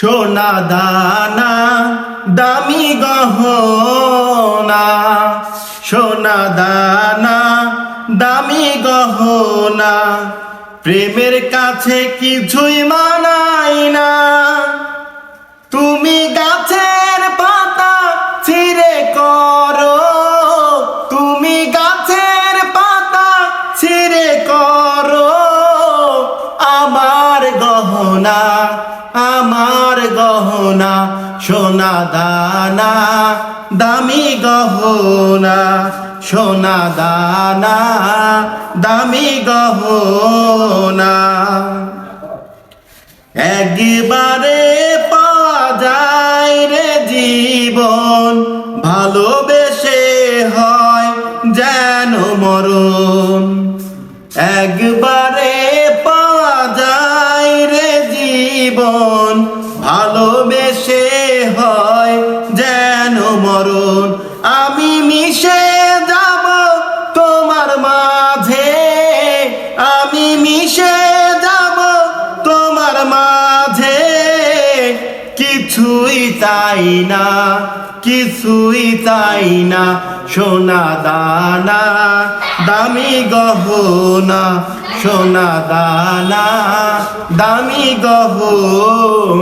সোনা দানা, দামি গহনা। সোনা দানা, দামি গহনা। প্রেমের কাছে কিছুই মানাই না। তুমি গাছের পাতা ছিঁড়ে করো। তুমি গাছের পাতা ছিঁড়ে করো। আমার গহনা গহনা, সোনা দানা, দামি গহনা, সোনা দানা, দামি গহনা। একবারে পাওয়া যায় রে জীবন, ভালোবেসে হয় যেন মরণ। একবারে পাওয়া যায় রে জীবন ভালোবেসে হয় যেন মরণ। আমি মিশে যাব তোমার মাঝে। আমি মিশে যাব তোমার মাঝে। কিছুই তাই না, কিছুই তাই না সোনা দানা, দামি গহনা, সোনা দানা, দামি গহনা।